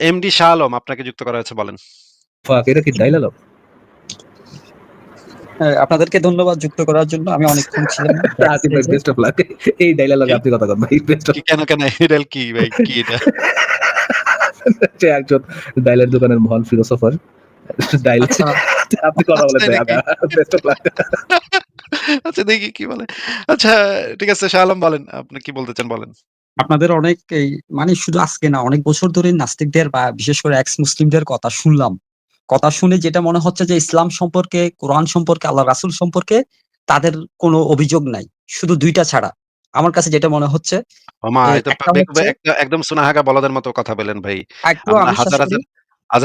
MD Shah Alam আপনাকে যুক্ত করা হয়েছে বলেন। ফাক এটা কি? হ্যাঁ, আপনাদেরকে ধন্যবাদ যুক্ত করার জন্য। আমি অনেকক্ষণ ছিলাম। আসিফ ভাই বেস্ট অফ লাক। এই ডায়লগ কি? আপনি কথা কন ভাই বেস্ট অফ কি কেন, কেন? এটা কি ভাই? কি এটা? সে একজন ডাইলের দোকানের মহান ফিলোসোফার। ডাইল আচ্ছা। আপনি কথা বলেন তাই ভাই বেস্ট অফ লাক। আচ্ছা দেখি কি বলে। আচ্ছা ঠিক আছে শাহ আলম বলেন। আপনি কি বলতে চান বলেন। আপনাদের অনেক এই মানে শুধু আজকে না অনেক বছর ধরে নাস্তিকদের বা বিশেষ করে এক্স মুসলিমদের কথা শুনলাম। কথা শুনে যেটা মনে হচ্ছে যে ইসলাম সম্পর্কে, কোরআন সম্পর্কে, আল্লাহ রাসুল সম্পর্কে তাদের কোনো অভিযোগ নাই। শুধু দুইটা ছাড়া। আমার কাছে যেটা মনে হচ্ছে একদম সোনাহাগা বলদের মতো কথা বললেন ভাই। হাজার, হাজার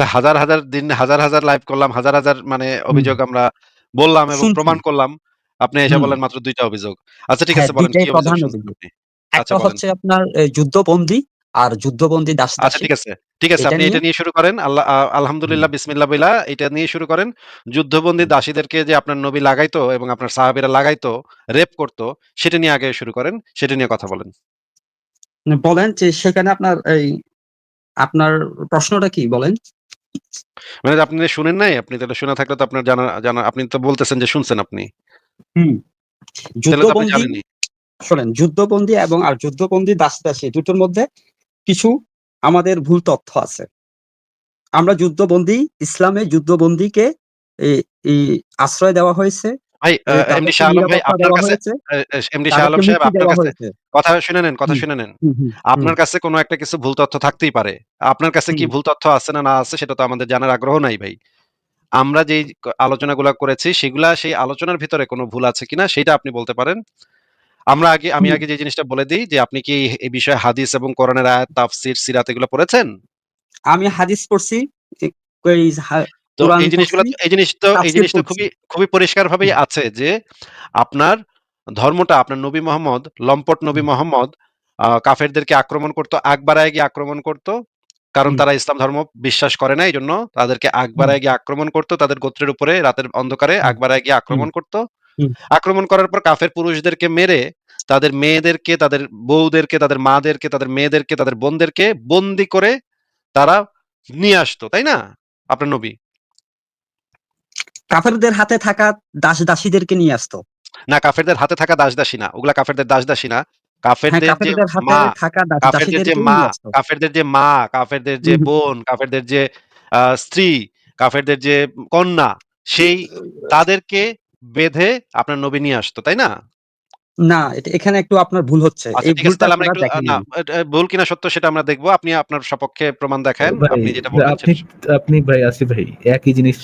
হাজার, হাজার দিন হাজার, হাজার লাইভ করলাম। হাজার, হাজার মানে অভিযোগ আমরা বললাম এবং প্রমাণ করলাম। আপনি এসে হুম। বললেন মাত্র দুইটা অভিযোগ। আচ্ছা ঠিক হ্যাঁ, আছে বলেন ২ কি অভিযোগ আপনি? একটা আচ্ছা হচ্ছে আপনার যুদ্ধবন্দী আর যুদ্ধবন্দী আচ্ছা দাস-দাসী। ঠিক আছে। ঠিক আছে আপনি এটা নিয়ে শুরু করেন। আল্লাহ আলহামদুলিল্লাহ বিসমিল্লাহ বইলা এটা নিয়ে শুরু করেন। যুদ্ধবন্দী দাসীদেরকে যে আপনার নবী লাগাইতো এবং আপনার সাহাবীরা লাগাইতো, রেপ করতো সেটা নিয়ে আগে শুরু করেন। সেটা নিয়ে কথা বলেন। বলেন যে সেখানে আপনার এই আপনার প্রশ্নটা কি বলেন? মানে আপনি শুনেন নাই? আপনি তাহলে শুনে থাকলে তো আপনার জানা জানা আপনি তো বলতেছেন যে শুনছেন আপনি। হুম। যুদ্ধবন্দী। শোনেন যুদ্ধবন্দী এবং আর যুদ্ধবন্দী দাস-দাসী দুটোর মধ্যে কিছু আমাদের ভুল তথ্য আছে। আমরা যুদ্ধবন্দী ইসলামে যুদ্ধবন্দীকে আশ্রয় দেওয়া হয়েছে। ভাই এমডি তাদেরকে ভাই আপনার কাছে এমডি সাহেব আপনার কথা শুনে নেন, কথা শুনে নেন। আপনার কাছে কোনো একটা কিছু ভুল তথ্য থাকতেই পারে। আপনার কাছে কি ভুল তথ্য আছে না, না আছে সেটা তো আমাদের জানার আগ্রহ নাই ভাই। আমরা যেই আলোচনাগুলা করেছি সেগুলা সেই আলোচনার ভিতরে কোনো ভুল আছে কিনা সেটা আপনি বলতে পারেন। আমরা আগে আমি আগে যে জিনিসটা বলে দিই যে আপনি কি এই বিষয়ে হাদিস এবং কোরআনের আয়াত, তাফসীর, সিরাত এগুলো পড়েছেন? আমি হাদিস পড়ছি। তো এই জিনিসগুলা এই জিনিস তো এই জিনিস তো খুবই খুবই পরিষ্কারভাবেই হুম। আছে যে আপনার ধর্মটা আপনার নবী মোহাম্মদ, লম্পট নবী মোহাম্মদ কাফেরদেরকে আক্রমণ করত, আগ বাড়ায় গিয়ে আক্রমণ করত। কারণ তারা ইসলাম ধর্ম বিশ্বাস করে না। এই জন্য তাদেরকে। বাড়ায় গিয়ে আক্রমণ করত। তাদের গোত্রের উপরে রাতের অন্ধকারে বাড়ায় গিয়ে আক্রমণ করত। আক্রমণ করার পর কাফের পুরুষদেরকে মেরে তাদের মেয়েদেরকে, তাদের বউদেরকে, তাদের মাদেরকে, তাদের মেয়েদেরকে, তাদের বোনদেরকে বন্দি করে তারা নিয়ে আসতো। তাই না? আপনার নবী। কাফেরদের হাতে থাকা দাস-দাসীদেরকে নিয়ে আসতো। না কাফেরদের হাতে থাকা দাস-দাসী না। ওগুলা কাফেরদের দাস-দাসী না। হ্যাঁ, কাফেরদের যে মা, কাফেরদের যে মা, কাফেরদের যে মা, কাফেরদের যে। বোন, কাফেরদের যে স্ত্রী, কাফেরদের যে কন্যা সেই তাদেরকে বেঁধে আপনার নবী নিয়ে আসতো। তাই না? না, এখানে একটু আপনার ভুল হচ্ছে। আচ্ছা এই ভুলটা আমরা একটু না নাই। এট এ ভুল কিনা সত্য সেটা আমরা দেখব। আপনি আপনার সপক্ষে প্রমাণ দেখায়েন। ভাই আপনি যেটা আপনি ভাই আসিফ ভাই একই জিনিস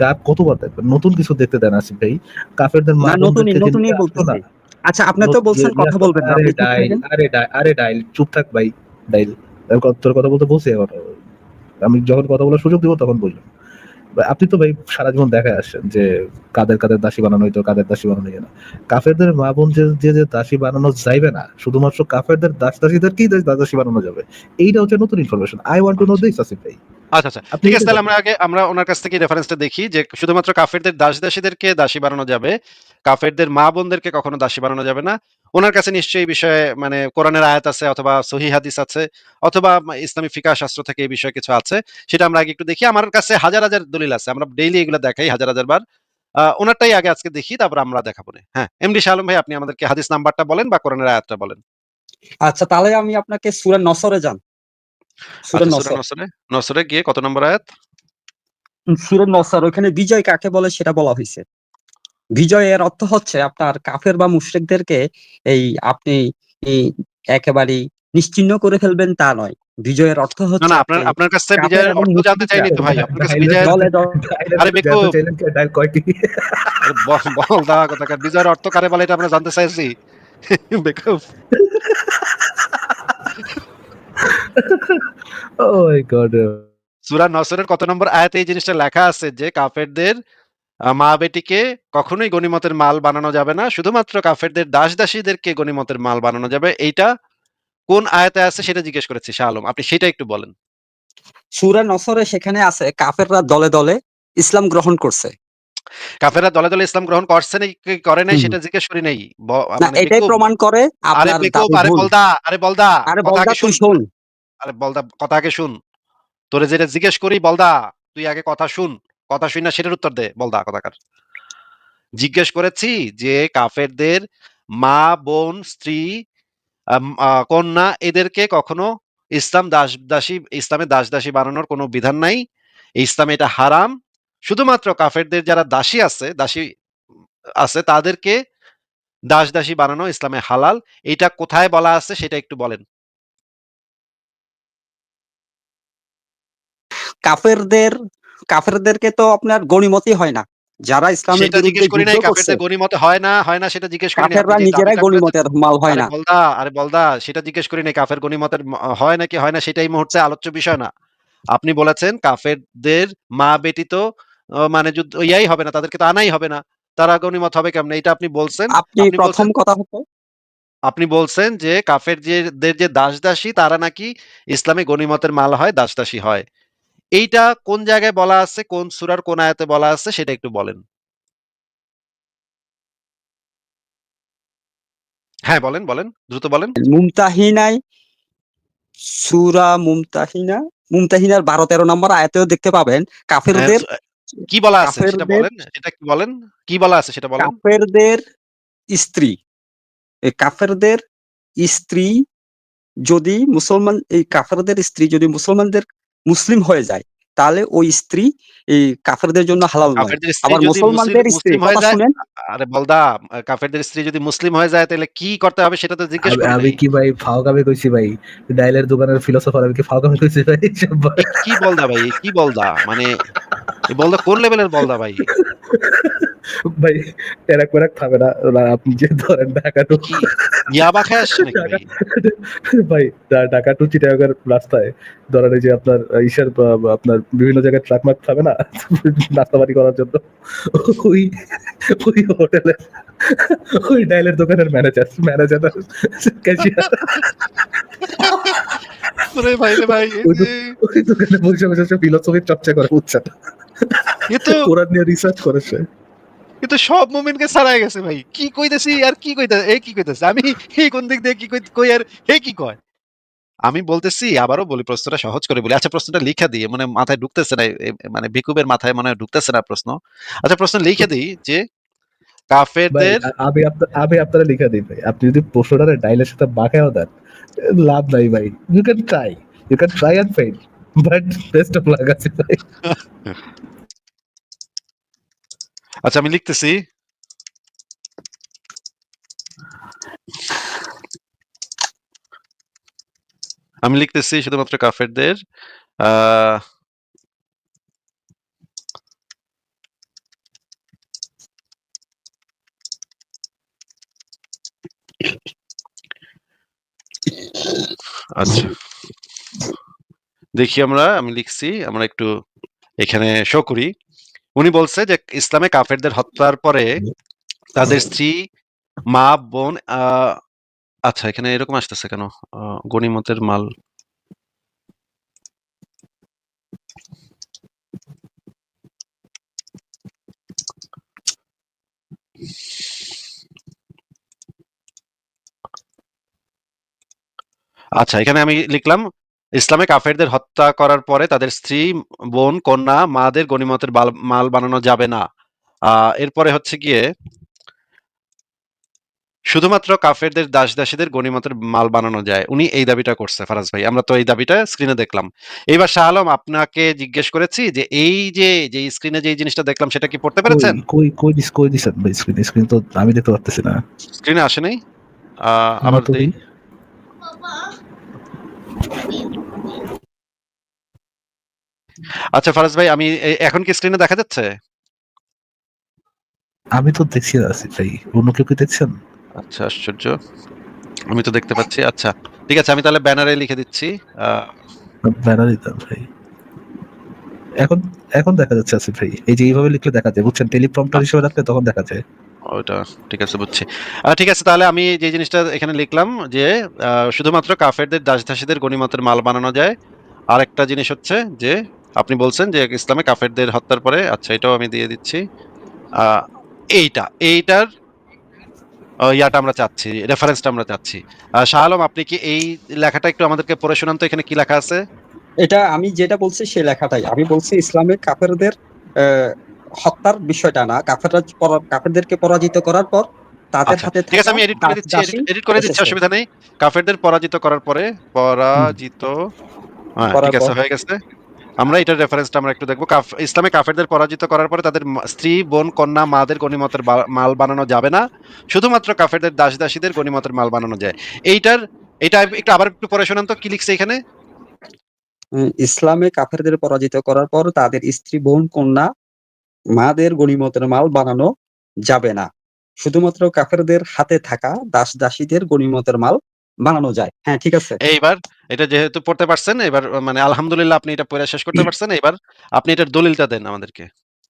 কার কতবার দেখবেন? নতুন কিছু দেখতে দেন আসিফ ভাই। কাফেরদের মা না নতুনই, বলতেছি। না। আচ্ছা আপনি তো বলছেন কথা বলবেন না। আরে ডাইল, আরে ডাই আরে ডাইল চুপ থাক ভাই। ডাইল। তোর কথা বলতে বলছি এখন। আমি যখন কথা বলার সুযোগ দিব তখন বললাম। আপনি তো ভাই সারা জীবন দেখা আসছেন যে কাদের, কাদের দাসী বানানো হইতো, কাদের দাসী বানানো হইতো না। কাফেরদের মা বোন যে, যে, দাসী বানানো যাইবে না, শুধুমাত্র কাফেরদের দাস-দাসীদেরকেই দাস দাসী বানানো যাবে। এইটা হচ্ছে নতুন information. I want to know this Asif ভাই। আচ্ছা, আচ্ছা। ঠিক আছে তাহলে আমরা আগে আমরা উনার কাছ থেকে রেফারেন্সটা দেখি যে শুধুমাত্র কাফেরদের দাস-দাসীদেরকে দাসী বানানো যাবে। কাফেরদের মা বোনদেরকে কখনো দাসী বানানো যাবে না। উনার কাছে নিশ্চয়ই এই বিষয়ে মানে কোরআনের আয়াত আছে অথবা সহিহ হাদিস আছে অথবা ইসলামী ফিকহ শাস্ত্র থেকে এই বিষয়ে কিছু আছে। সেটা আমরা আগে একটু দেখি। আমার কাছে হাজার, হাজার দলিল আছে। আমরা ডেইলি এগুলা দেখাই হাজার, হাজার বার। আ উনারটাই আগে আজকে দেখি তারপর আমরা দেখাবো নে। হ্যাঁ, এমডি শাহ আলম ভাই আপনি আমাদেরকে হাদিস নাম্বারটা বলেন বা কোরআনের আয়াতটা বলেন। আচ্ছা তাহলে আমি আপনাকে সূরা নসরে যান। সূরা আচ্ছা নসর। গিয়ে কত নম্বর আয়াত? সূরা নসর ওখানে বিজয় কাকে বলে সেটা বলা হইছে। বিজয়ের অর্থ হচ্ছে আপনার কাফের বা মুশরিকদেরকে এই আপনি একেবারেই নিশ্চিহ্ন করে ফেলবেন তা নয়। বিজয়ের অর্থ হচ্ছে না আপনার আপনার কাছ থেকে বিজয়ের অর্থ জানতে চাইনি তো ভাই। আপনার কাছে বিজয়ের আরে জানতে বেকুব। চাইলেন কি ডাইল কয়টি? বল দা কোথাকার বিজয়ের অর্থ কারে বলে এটা আমরা জানতে চাইছি। বেকুব। Oh God! সূরা নসরের কত নম্বর আয়াতে এই জিনিসটা লেখা আছে যে কাফেরদের মা-বেটিকে কখনোই গনিমতের মাল বানানো যাবে না। শুধুমাত্র কাফেরদের দাস-দাসীদেরকে গনিমতের মাল বানানো যাবে। এইটা কোন আয়াতে আছে সেটা জিজ্ঞেস করেছি শাহ আলম। আপনি সেটা একটু বলেন। সূরা নসরে সেখানে আছে কাফেররা দলে, দলে ইসলাম গ্রহণ করছে। কাফেররা দলে, দলে ইসলাম গ্রহণ করছে নাকি করে নাই সেটা জিজ্ঞেস করি নাই। মানে এটাই প্রমাণ করে আরে। বলদা, আরে বলদা আরে বলদা তুই শুন। আরে বলদা, কথা আগে শুন। তোরে যেটা জিজ্ঞেস করি, বলদা, তুই আগে কথা শুন। কথা শুন না সেটার উত্তর দে, বলদা কথাকার জিজ্ঞেস করেছি যে কাফেরদের মা, বোন, স্ত্রী কন্যা, এদেরকে কখনো ইসলাম দাস, দাসী, ইসলামে দাস, দাসী বানানোর কোনো বিধান নাই। ইসলামে এটা হারাম। শুধুমাত্র কাফেরদের যারা দাসী আছে দাসী আছে, তাদেরকে দাস, দাসী বানানো ইসলামে হালাল। এটা কোথায় বলা আছে, সেটা একটু বলেন। কাফেরদের কাফেরদেরকে তো আপনার গণিমতই হয় না। যারা ইসলামের জিজ্ঞেস করি নাই কাফেরদের গনিমত হয় না হয় না সেটা জিজ্ঞেস করি কাফেররা নিজেরাই গণিমতের মাল হয় না। বলদা আরে বলদা সেটা জিজ্ঞেস করি নাই কাফের গনিমতের হয় নাকি হয় না সেটা এই মুহূর্তে আলোচ্য বিষয় না। আপনি বলেছেন কাফেরদের মা বেটি তো মানে যুদ্ধ ইয়াই হবে না তাদেরকে তো আনাই হবে না। তারা গনিমত হবে কেমনে? এটা আপনি বলছেন আপনি প্রথম কথা হচ্ছে আপনি বলছেন যে কাফের যে দাস দাসী তারা নাকি ইসলামে গনিমতের মাল হয় দাস দাসী হয়। এইটা কোন জায়গায় বলা আছে কোন সুরার কোন আয়াতে বলা আছে সেটা একটু বলেন। হ্যাঁ বলেন বলেন দ্রুত বলেন। মুমতাহিনাই সুরা মুমতাহিনা মুমতাহিনার বারো তেরো নম্বর আয়াতেও দেখতে পাবেন হ্যাঁ, কাফেরদের কি বলা আছে সেটা বলেন সেটা কি বলেন? কি বলা আছে সেটা বলেন। কাফেরদের স্ত্রী এই কাফেরদের স্ত্রী যদি মুসলমান এই কাফেরদের স্ত্রী যদি মুসলমানদের মুসলিম হয়ে যায় তাহলে ওই স্ত্রী এই কাফেরদের জন্য হালাল নয়। আবার মুসলমানদের স্ত্রী কথা শুনেন। আরে বলদা কাফেরদের স্ত্রী যদি মুসলিম হয়ে যায় তাহলে কি করতে হবে সেটা তো জিজ্ঞেস আমি করি আমি কি ভাই ফাও কামে কইছি ভাই? ডাইলের দোকানের ফিলোসফার আমি কি ফাও কামে কইছি ভাই? ভাই। কি বলদা ভাই কি বলদা? মানে এই বলদা কোন লেভেলের বলদা ভাই? ভাই এরাক পেরাক খাবে না। আপনি যে ধরেন ঢাকা টু ইয়াবা আসছে ভাই? ঢাকা টু চিটাগাঙ্গের রাস্তায় ধরেন যে আপনার ইসের আপনার বিভিন্ন জায়গায় ট্রাক মার্ক খাবে না? নাস্তাবাড়ি করার জন্য। ওই ওই হোটেলে ওই ডাইলের দোকানের ম্যানেজার ম্যানেজার ক্যাশিয়ার ওরে ভাই রে ভাই ওই দোকানে বসে বসে ফিলোসফির চর্চা করে বুঝছেন? এ তো কোরআন নিয়ে রিসার্চ করেছে। এ তো সব মুমিনকে ছাড়াই গেছে ভাই। কি কইতেছি আর কি কইতে এ কি কইতেছে? আমি এই কোন দিক দিয়ে কি কই কই আর হে কি কয়? আমি বলতেছি আবারও বলি প্রশ্নটা সহজ করে বলি। আচ্ছা প্রশ্নটা লিখে দিই মানে মাথায় ঢুকতেছে না মানে বিকুবের মাথায় মনে ঢুকতেছে না প্রশ্ন। আচ্ছা প্রশ্ন লিখে দিই যে কাফেরদের আমি আমি আপনারা লিখে দিই ভাই। আপনি যদি প্রশ্নটারে ডাইলের সাথে বাঁকাও দেন লাভ নাই ভাই। You can try you can try and fail but best of luck আছে ভাই। আচ্ছা আমি লিখতেছি। আমি লিখতেছি শুধুমাত্র কাফেরদের আহ আচ্ছা। দেখি আমরা, আমি লিখছি, আমরা একটু এখানে শো করি। উনি বলছে যে ইসলামে কাফেরদের হত্যার পরে তাদের স্ত্রী মা বোন আচ্ছা এখানে এরকম আসতেছে কেন? আহ, গনিমতের মাল। আচ্ছা এখানে আমি লিখলাম ইসলামে কাফেরদের হত্যা করার পরে তাদের স্ত্রী বোন কন্যা মাদের গনিমতের বাল- মাল বানানো যাবে না। এরপরে হচ্ছে গিয়ে শুধুমাত্র কাফেরদের দাস দাসীদের গনিমতের মাল বানানো যায়। উনি এই দাবিটা করছে ফারাজ ভাই। আমরা তো এই দাবিটা স্ক্রিনে দেখলাম। এইবার শাহ আলম আপনাকে জিজ্ঞেস করেছি যে এই যে যে স্ক্রিনে যে জিনিসটা দেখলাম সেটা কি পড়তে পেরেছেন? কই কই দিস কই দিছেন ভাই স্ক্রিন স্ক্রিন তো আমি দেখতে পারতেছি না। স্ক্রিনে আসে নাই আহ, আবার দিই। আচ্ছা ফারাজ ভাই আমি এখন কি স্ক্রিনে দেখা যাচ্ছে? আমি তো দেখছি আসিফ ভাই। অন্য কেউ কি দেখছেন? আচ্ছা আশ্চর্য। আমি তো দেখতে পাচ্ছি। আচ্ছা ঠিক আছে আমি তাহলে ব্যানারে লিখে দিচ্ছি। ব্যানার দিতাম ভাই। এখন এখন দেখা যাচ্ছে আসিফ ভাই। এই যে এইভাবে লিখলে দেখা যায় বুঝছেন? টেলিপ্রম্পটার হিসেবে রাখলে তখন দেখা যায়। ওটা ঠিক আছে বুঝছি। ঠিক আছে, তাহলে আমি যে জিনিসটা এখানে লিখলাম যে শুধুমাত্র কাফেরদের দাস দাসীদের গনিমতের মাল বানানো যায়। আর একটা জিনিস হচ্ছে যে, আপনি বলছেন যে ইসলামে কাফেরদের হত্যার পরে আচ্ছা এটাও আমি দিয়ে দিচ্ছি। এইটা, এইটার ইয়াটা আমরা চাচ্ছি রেফারেন্সটা আমরা চাচ্ছি। শাহ আলম, আপনি কি এই লেখাটা একটু আমাদেরকে পড়ে শোনান তো, এখানে কি লেখা আছে? এটা আমি যেটা বলছি সেই লেখাটাই। আমি বলছি ইসলামে কাফেরদের হত্যার বিষয়টা না। কাফেররা কাফেরদেরকে পরাজিত করার পর তাদের আচ্ছা, হাতে ঠিক আছে আমি এডিট করে দিচ্ছি, এডিট করে দিচ্ছি অসুবিধা নেই। কাফেরদের পরাজিত করার পরে পরাজিত হ্যাঁ, ঠিক আছে হয়ে গেছে। আমরা এটার রেফারেন্সটা আমরা একটু দেখব। ইসলামে কাফেরদের পরাজিত করার পরে তাদের স্ত্রী, বোন, কন্যা, মাদের গনিমতের বা মাল বানানো যাবে না। শুধুমাত্র কাফেরদের দাস-দাসীদের গনিমতের মাল বানানো যায়। এইটার এটা একটু আবার একটু পড়ে শোনান তো কি লিখছে এখানে? ইসলামে কাফেরদের পরাজিত করার পর তাদের স্ত্রী, বোন, কন্যা, মাদের গনিমতের মাল বানানো যাবে না। শুধুমাত্র কাফেরদের হাতে থাকা দাস-দাসীদের গনিমতের মাল বানানো যায়। হ্যাঁ, ঠিক আছে। এইবার এটা যেহেতু পড়তে পারছেন এবার মানে আলহামদুলিল্লাহ আপনি এটা পড়ে শেষ করতে পারছেন। এবার আপনি এটার দলিলটা দেন আমাদেরকে।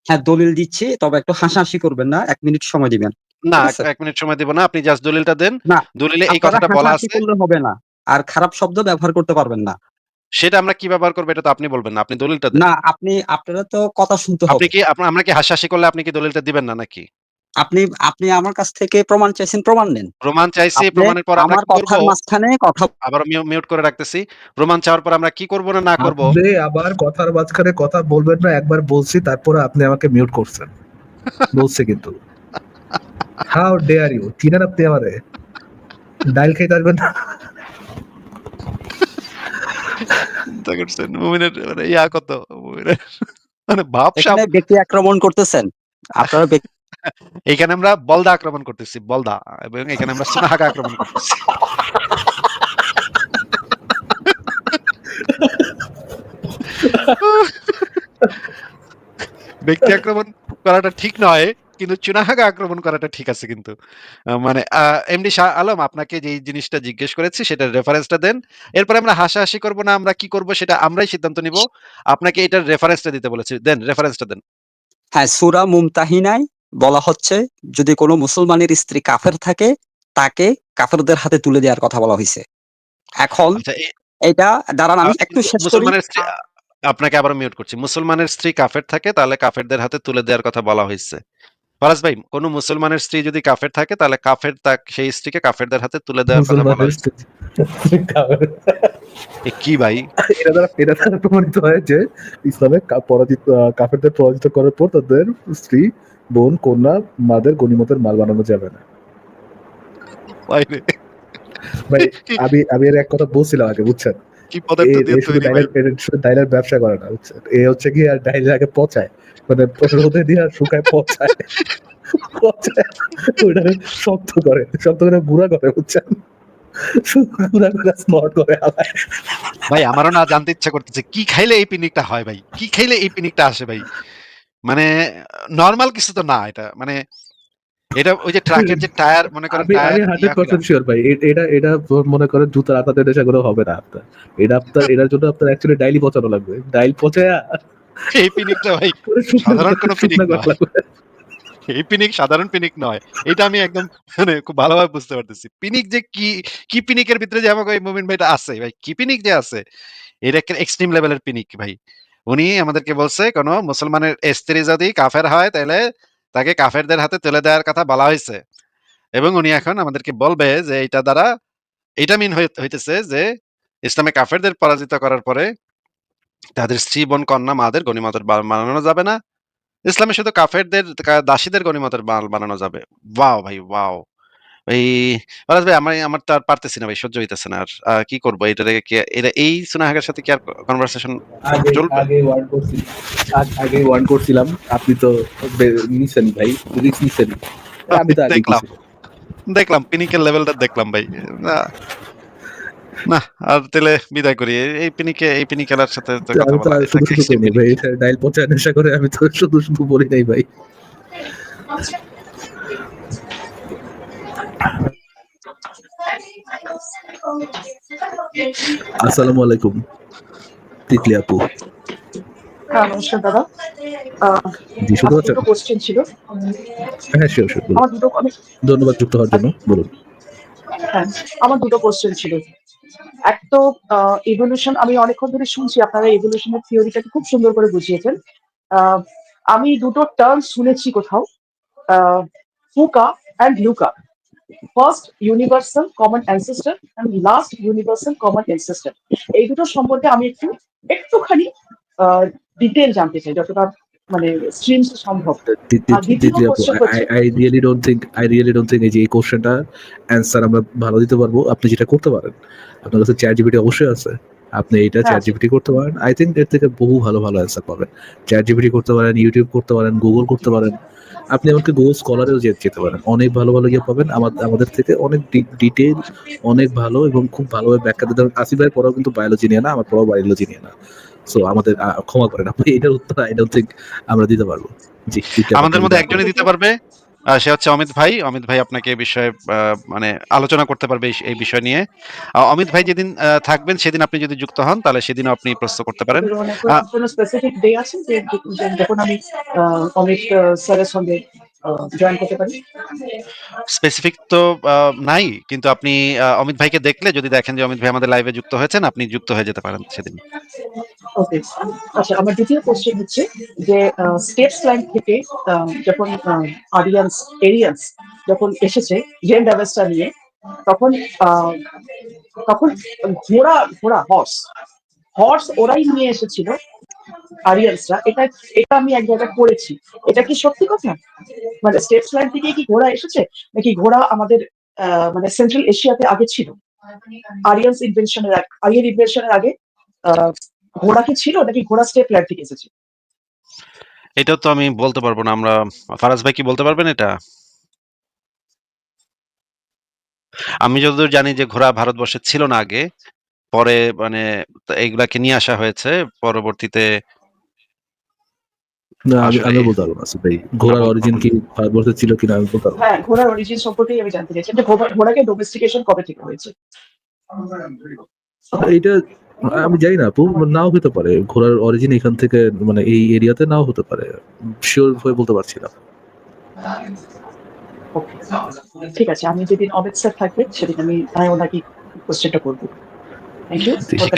হ্যাঁ, দলিল দিচ্ছি। তবে একটু হাসাহাসি করবেন না। এক মিনিট সময় দিবেন। না? ১ মিনিট সময় দিব না। আপনি জাস্ট দলিলটা দেন। দলিলে এই কথাটা বলা আছে। হবে না। আর খারাপ শব্দ ব্যবহার করতে পারবেন না। সেটা আমরা কি ব্যবহার করব এটা তো আপনি বলবেন না। আপনি দলিলটা না, আপনি আপনারা তো কথা শুনতে আপনি কি আমরা কি হাসাহাসি করলে আপনি কি দলিলটা দিবেন না নাকি? আপনি আপনি আমার কাছ থেকে প্রমাণ চাইছেন, প্রমাণ নেন। প্রমাণ চাইছি, প্রমাণের পর আমরা কি করব? কথার মাঝখানে কথা আবারও মিউ মিউট করে রাখতেছি। প্রমাণ চাওয়ার পর আমরা কি করব না না করব? আপনি আবার কথার মাঝখানে কথা বলবেন না। একবার বলছি তারপরে আপনি আমাকে মিউট করছেন। বলছি কিন্তু। How dare you? চিনেন আপনি আমারে? ডাইল খাইতে আসবেন না? চিন্তা করছেন মুমিনের মানে ইয়া কত? মুমিনের মানে এখানে ব্যক্তি আক্রমণ করতেছেন। আপনারা ব্যক্তি এইখানে আমরা বলদা আক্রমণ করতেছি, বলদা এবং এখানে আমরা সুনাহাগা আক্রমণ করতেছি। ব্যক্তি আক্রমণ করাটা ঠিক নয়। কিন্তু চুনাহাগা আক্রমণ করাটা ঠিক আছে কিন্তু। মানে এমডি শাহ আলম আপনাকে যেই জিনিসটা জিজ্ঞেস করেছি সেটার রেফারেন্সটা দেন। এরপরে আমরা হাসাহাসি করব না আমরা কি করব সেটা আমরাই সিদ্ধান্ত নিব। আপনাকে এটার রেফারেন্সটা দিতে বলেছি। দেন রেফারেন্সটা দেন। হ্যাঁ, সূরা মুমতাহিনায় বলা হচ্ছে যদি কোন মুসলমানের স্ত্রী কাফের থাকে তাকে কাফেরদের হাতে তুলে দেওয়ার কথা বলা হইছে। এখন আচ্ছা এটা দাঁড়ান আমি একটু শেষ করি। আপনাকে আবার মিউট করছি। মুসলমানের স্ত্রী কাফের থাকে তাহলে কাফেরদের হাতে তুলে দেওয়ার কথা বলা হইছে। ফারাজ ভাই কোন মুসলমানের স্ত্রী যদি কাফের থাকে তাহলে কাফের তাক সেই স্ত্রীকে কাফেরদের হাতে তুলে দেওয়ার কথা বলা। এ কি ভাই? এটা দ্বারা এটা দ্বারা প্রমাণিত হয় যে ইসলামে পরাজিত কাফেরদের পরাজিত করার পর তাদের স্ত্রী, বোন, কন্যা, মাদের গনিমতের মাল বানানো যাবে না। ভাই আমি আমি এর এক কথা বলছিলাম আগে বুঝছেন? কি পদার্থ দিয়ে তৈরি ভাই? ডাইলের ডাইলের ব্যবসা করে না এ হচ্ছে গিয়ে আর ডাইল আগে পচায়। মানে রোদে দিয়ে আর শুকায় পচায়। পচায় শক্ত করে। শক্ত করে গুঁড়া করে বুঝছেন? ভাই আমারও না জানতে ইচ্ছা করতেছে। কি খাইলে এই পিনিকটা হয় ভাই? কি খাইলে এই পিনিকটা আসে ভাই? মানে নরমাল কিছু তো না এটা। মানে এটা ওই যে ট্রাকের যে টায়ার মনে করেন আমি আমি 100% কইরা সিউর ভাই। এটা এটা মনে করেন জুতার দিয়ে নেশা করে হবে না আপনার। এটা আপনার এটার জন্য আপনার অ্যাকচুয়ালি ডাইলই পচানো লাগবে। ডাইল পচায়া এই পিনিকটা ভাই সাধারণ কোনো পিনিক। এই পিনিক সাধারণ পিনিক নয়। এটা আমি একদম মানে খুব ভালোভাবে বুঝতে পারতেছি। পিনিক যে কি, কি পিনিকের ভিতরে যে আমাকে ওই মুমিন ভাইটা আছে ভাই। কি পিনিক যে আছে। এটা একটা এক্সট্রিম লেভেলের পিনিক ভাই। উনি আমাদেরকে বলছে কোন মুসলমানের স্ত্রী যদি কাফের হয় তাইলে তাকে কাফেরদের হাতে তুলে দেওয়ার কথা বলা হয়েছে এবং উনি এখন আমাদেরকে বলবে যে এটা দ্বারা এটা মিন হই হইতেছে যে ইসলামে কাফেরদের পরাজিত করার পরে তাদের স্ত্রী, বোন, কন্যা, মাদের গণিমতের বাল বানানো যাবে না। ইসলামে শুধু কাফেরদের দাসীদের গণিমতের বাল বানানো যাবে। ওয়াও ভাই ওয়াও! এই ফারাজ ভাই আমি আমার তো আর পারতেছি না ভাই সহ্য হইতেছে না আর। কি করব এটারে কি এটা এই সুনাহাগের সাথে কি আর কনভারসেশন আগে চলবে? আগে ওয়ার্ন করছি। আগে ওয়ার্ন করছিলাম। আপনি তো বে নিছেনই ভাই। রিস্ক নিছেনই। আমি তো দেখলাম। দেখলাম পিনিকের লেভেলটা দেখলাম ভাই। না, না আর তাহলে বিদায় করি। এই পিনিকে এই পিনিকেলার সাথে তো কথা বলা এটা। ভাই। এটা ডাইল পচায় নেশা করে আমি তো শুধু, শুধু বলি নাই ভাই। আসসালামু আলাইকুম। তিতলি আপু। হ্যাঁ, নমস্কার দাদা। জি? দুটো কোয়েশ্চেন ছিল। হ্যাঁ শিওর, শিওর আমার দুটো ধন্যবাদ যুক্ত হওয়ার জন্য। বলুন। হ্যাঁ, আমার দুটো কোয়েশ্চেন ছিল। এক তো ইভোলিউশন আমি অনেকক্ষণ ধরে শুনছি আপনারা ইভোলিউশন এর থিওরিটাকে খুব সুন্দর করে বুঝিয়েছেন। আমি দুটো টার্ম শুনেছি কোথাও। FUCA and LUCA. First universal common ancestor and last universal common ancestor. এই দুটো সম্পর্কে আমি একটু একটুখানি ডিটেল জানতে চাই যতটা মানে স্ট্রিমস সম্ভব। I really don't think I really don't think এই কোশ্চেনটা অ্যান্সার আমরা ভালো দিতে পারব। আপনি যেটা করতে পারেন আপনার কাছে চ্যাট জিপিটি অবশ্যই আছে। আপনি এটা চ্যাট জিপিটি করতে পারেন। আই থিঙ্ক এর থেকে বহু ভালো ভালো অ্যান্সার পাবেন। চ্যাট জিপিটি করতে পারেন ইউটিউব করতে পারেন গুগল করতে পারেন। আপনি এমনকি গুগল স্কলারেও যেতে পারেন। অনেক ভালো ভালো ইয়ে পাবেন। আমাদের থেকে অনেক ডিটেল অনেক ভালো এবং খুব ভালোভাবে ব্যাখ্যা দিতে পারেন। আসিফ ভাই পড়াও কিন্তু বায়োলজি নিয়ে না আমার পড়াও বায়োলজি নিয়ে না। সো আমাদের ক্ষমা করেন। আপনি এটার উত্তর আই ডোন্ট থিঙ্ক আমরা দিতে পারব। জি আমাদের মধ্যে একজনই দিতে পারবে। সে হচ্ছে অমিত ভাই। অমিত ভাই আপনাকে এই বিষয়ে মানে আলোচনা করতে পারবে এই- বিষয় নিয়ে। অমিত ভাই যেদিন থাকবেন সেদিন আপনি যদি যুক্ত হন তাহলে সেদিনও আপনি প্রশ্ন করতে পারেন। স্পেসিফিক ডে আছে যে- যখন আমি অমিত স্যারের সঙ্গে জয়েন করতে পারি? স্পেসিফিক তো নাই কিন্তু আপনি অমিত ভাইকে দেখলে যদি দেখেন যে অমিত ভাই আমাদের লাইভে যুক্ত হয়েছেন আপনি যুক্ত হয়ে যেতে পারেন সেদিন। ওকে আচ্ছা আমার দ্বিতীয় কোশ্চেন হচ্ছে যে স্টেটস লাইন থেকে যখন আরিয়ান্স এরিয়ান্স যখন এসেছে জেন ডাভেস্টা নিয়ে তখন তখন ঘোড়া ঘোড়া হর্স হর্স ওরাই নিয়ে এসেছিল। আরিয়ান্সরা এটা এটা আমি এক জায়গায় পড়েছি এটা কি সত্যি কথা? মানে স্টেটস লাইন থেকে কি ঘোড়া এসেছে? নাকি ঘোড়া আমাদের মানে সেন্ট্রাল এশিয়াতে আগে ছিল? আরিয়ান্স ইনভেনশনের আরিয়ান ইনভেনশনের আগে ঘোড়া কি ছিল নাকি ঘোড়া স্টেপ লাইন থেকে এসেছে? এটা তো আমি বলতে পারব না, আমরা, ফারাজ ভাই কি বলতে পারবেন এটা? আমি যতদূর জানি যে ঘোড়া ভারতবর্ষে ছিল না আগে, পরে মানে এইগুলাকে নিয়ে আসা হয়েছে, পরবর্তীতে না আমি আমি বলতে পারব না ঘোড়ার অরিজিন কি ভারতবর্ষে ছিল কিনা আমি বলতে পারব হ্যাঁ ঘোড়ার অরিজিন সম্পর্কেই আমি জানতে চাইছি। যে ঘোড়াকে ডোমেস্টিকেশন কবে থেকে হয়েছে? এইটা আমি জানি না আপু নাও হতে পারে। ঘোড়ার অরিজিন এখান থেকে মানে এই এরিয়াতে নাও হতে পারে। শিওর হয়ে বলতে পারছি না। ঠিক আছে আমি যেদিন স্যার থাকবে সেদিন আমি তাই ওনাকে কোশ্চেনটা করব থ্যাংক ইউ ঠিক আছে,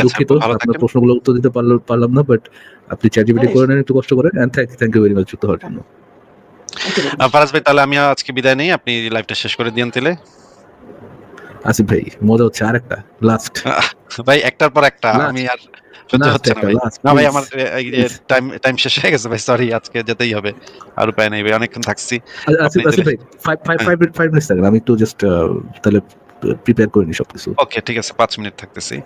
দুঃখিত আপনার প্রশ্নগুলো উত্তর দিতে পারলাম না বাট আপনি চ্যাট জিপিটি করে নেন একটু কষ্ট করে and thank thank you very much যুক্ত হওয়ার জন্য। ফারাজ ভাই তাহলে আমি আজকে বিদায় নেই আপনি লাইভটা শেষ করে দিয়েন তাহলে। আসিফ ভাই মজা হচ্ছে আরেকটা লাস্ট ভাই একটার পর একটা আমি আর না ভাই। লাস্ট না ভাই আমার টাইম টাইম শেষ হয়ে গেছে ভাই সরি আজকে যেতেই হবে আর উপায় নেই ভাই অনেকক্ষণ থাকছি। আসিফ ভাই five five five five minutes থাকবেন আমি একটু জাস্ট তাহলে প্রিপেয়ার করে নি সবকিছু। ওকে ঠিক আছে পাঁচ মিনিট থাকতেছি।